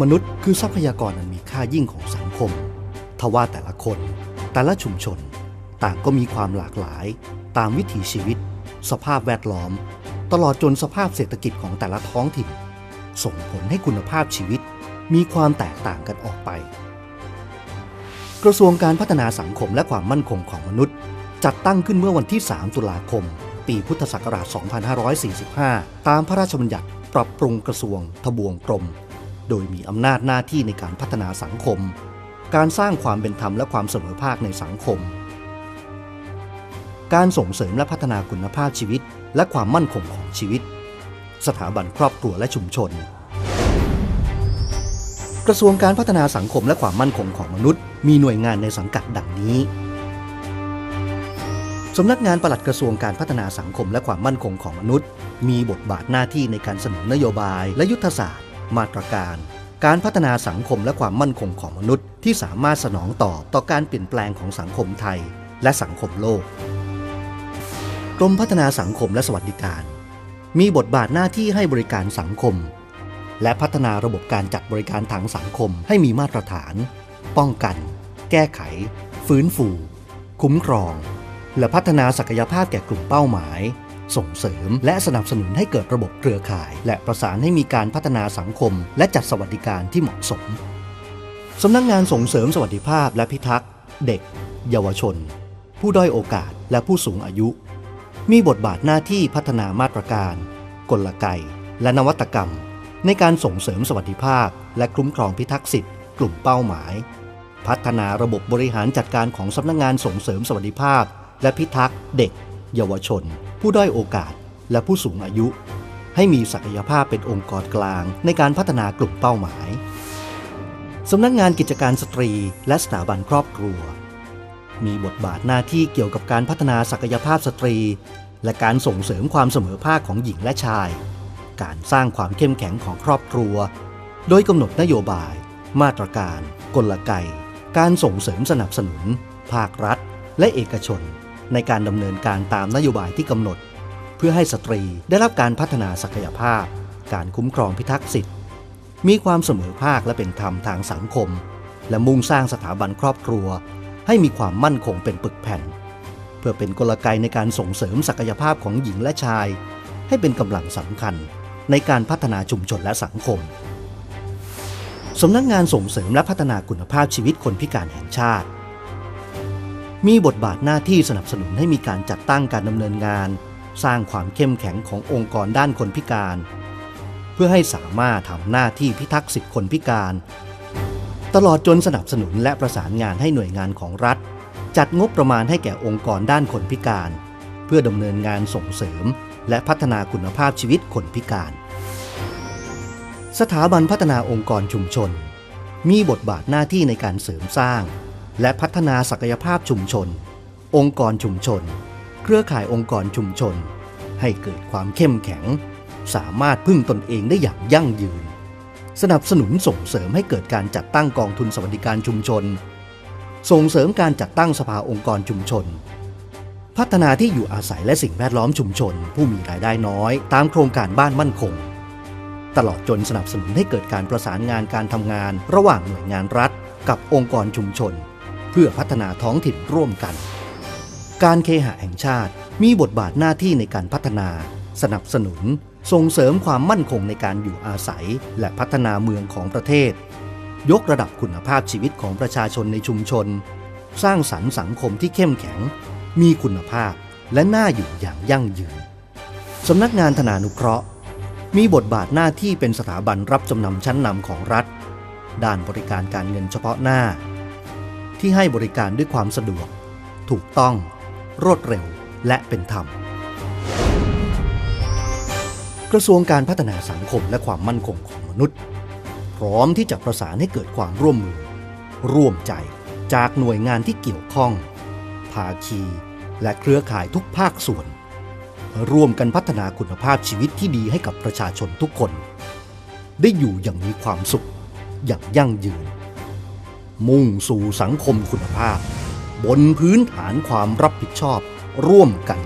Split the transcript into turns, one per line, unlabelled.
มนุษย์คือทรัพยากรอันมีค่ายิ่งของสังคม ทว่าแต่ละคน แต่ละชุมชน ต่างก็มีความหลากหลาย ตามวิถีชีวิต สภาพแวดล้อม ตลอดจนสภาพเศรษฐกิจของแต่ละท้องถิ่น ส่งผลให้คุณภาพชีวิต มีความแตกต่างกันออกไป กระทรวงการพัฒนาสังคมและความมั่นคงของมนุษย์ จัดตั้งขึ้นเมื่อวันที่ 3 ตุลาคม ปีพุทธศักราช 2545 ตามพระราชบัญญัติปรับปรุงกระทรวง ทบวงกรม โดยมีอำนาจหน้าที่ในการพัฒนาสังคม การสร้างความเป็นธรรมและความเสมอภาคในสังคม การส่งเสริมและพัฒนาคุณภาพชีวิต และความมั่นคงของชีวิต สถาบันครอบครัวและชุมชน กระทรวงการพัฒนาสังคมและความมั่นคงของมนุษย์ มีหน่วยงานในสังกัดดังนี้สำนักงานปลัดกระทรวงการพัฒนาสังคมและความมั่นคงของมนุษย์ มีบทบาทหน้าที่ในการเสนอนโยบายและยุทธศาสตร์ มาตรการ การพัฒนาสังคมและความมั่นคงของมนุษย์ ที่สามารถสนองตอบต่อการเปลี่ยนแปลงของสังคมไทย และสังคมโลก กรมพัฒนาสังคมและสวัสดิการ มีบทบาทหน้าที่ให้บริการสังคม และพัฒนาระบบการจัดบริการทางสังคมให้มีมาตรฐาน ป้องกัน แก้ไข ฟื้นฟู คุ้มครอง และพัฒนาศักยภาพแก่กลุ่มเป้าหมาย ส่งเสริม และสนับสนุนให้เกิดระบบเครือข่าย และประสานให้มีการพัฒนาสังคม และจัดสวัสดิการที่เหมาะสมสำนักงงานส่งเสริมสวัสดิภาพและพิทักษ์ เด็ก เยาวชน ผู้ด้อยโอกาสและผู้สูงอายุ มีบทบาทหน้าที่พัฒนามาตรการ กลไก และนวัตกรรม ในการส่งเสริมสวัสดิภาพ และคุ้มครองพิทักษ์สิทธิ์กลุ่มเป้าหมาย พัฒนาระบบบริหารจัดการของสำนักงงานส่งเสริมสวัสดิภาพ และพิทักษ์ เด็ก เยาวชน ผู้ด้อยโอกาส และผู้สูงอายุ ให้มีศักยภาพเป็นองค์กรกลางในการพัฒนากลุ่มเป้าหมายสำนักงงานกิจการสตรีและสถาบันครอบครัว มีบทบาทหน้าที่เกี่ยวกับการพัฒนาศักยภาพสตรี และการส่งเสริมความเสมอภาคของหญิงและชาย การสร้างความเข้มแข็งของครอบครัว โดยกำหนดนโยบาย มาตรการ กลไกการส่งเสริมสนับสนุน ภาครัฐ และเอกชน ในการดำเนินการตามนโยบายที่กำหนด เพื่อให้สตรีได้รับการพัฒนาศักยภาพ การคุ้มครองพิทักษ์สิทธิ์ มีความเสมอภาคและเป็นธรรมทางสังคม และมุ่งสร้างสถาบันครอบครัว ให้มีความมั่นคงเป็นปึกแผ่น เพื่อเป็นกลไกในการส่งเสริมศักยภาพของหญิงและชาย ให้เป็นกำลังสำคัญในการพัฒนาชุมชนและสังคม สำนักงงานส่งเสริมและพัฒนาคุณภาพชีวิตคนพิการแห่งชาติ มีบทบาทหน้าที่สนับสนุนให้มีการจัดตั้งการดำเนินงาน สร้างความเข้มแข็งขององค์กรด้านคนพิการ เพื่อให้สามารถทำหน้าที่พิทักษ์สิทธิคนพิการ ตลอดจนสนับสนุนและประสานงานให้หน่วยงานของรัฐ จัดงบประมาณให้แก่องค์กรด้านคนพิการ เพื่อดำเนินงานส่งเสริม และพัฒนาคุณภาพชีวิตคนพิการ สถาบันพัฒนาองค์กรชุมชน มีบทบาทหน้าที่ในการเสริมสร้าง และพัฒนาศักยภาพชุมชน องค์กรชุมชน เครือข่ายองค์กรชุมชน ให้เกิดความเข้มแข็ง สามารถพึ่งตนเองได้อย่างยั่งยืน สนับสนุนส่งเสริมให้เกิดการจัดตั้งกองทุนสวัสดิการชุมชน ส่งเสริมการจัดตั้งสภาองค์กรชุมชน พัฒนาที่อยู่อาศัยและสิ่งแวดล้อมชุมชน ผู้มีรายได้น้อย ตามโครงการบ้านมั่นคงตลอดจนสนับสนุนให้เกิดการประสานงานการทำงาน ระหว่างหน่วยงานรัฐ กับองค์กรชุมชน เพื่อพัฒนาท้องถิ่นร่วมกัน การเคหะแห่งชาติมีบทบาทหน้าที่ในการพัฒนา สนับสนุน ส่งเสริมความมั่นคงในการอยู่อาศัย และพัฒนาเมืองของประเทศ ยกระดับคุณภาพชีวิตของประชาชนในชุมชน สร้างสรรค์สังคมที่เข้มแข็ง มีคุณภาพและน่าอยู่อย่างยั่งยืนสำนักงานธนานุเคราะห์ มีบทบาทหน้าที่เป็นสถาบันรับจำนำชั้นนำของรัฐ ด้านบริการการเงินเฉพาะหน้า ที่ให้บริการด้วยความสะดวก ถูกต้อง รวดเร็วและเป็นธรรม กระทรวงการพัฒนาสังคมและความมั่นคงของมนุษย์ พร้อมที่จะประสานให้เกิดความร่วมมือ ร่วมใจจากหน่วยงานที่เกี่ยวข้อง ภาคี และเครือข่ายทุกภาคส่วน ร่วมกันพัฒนาคุณภาพชีวิตที่ดีให้กับประชาชนทุกคน ได้อยู่อย่างมีความสุข อย่างยั่งยืน มุ่งสู่สังคมคุณภาพ บนพื้นฐานความรับผิดชอบร่วมกัน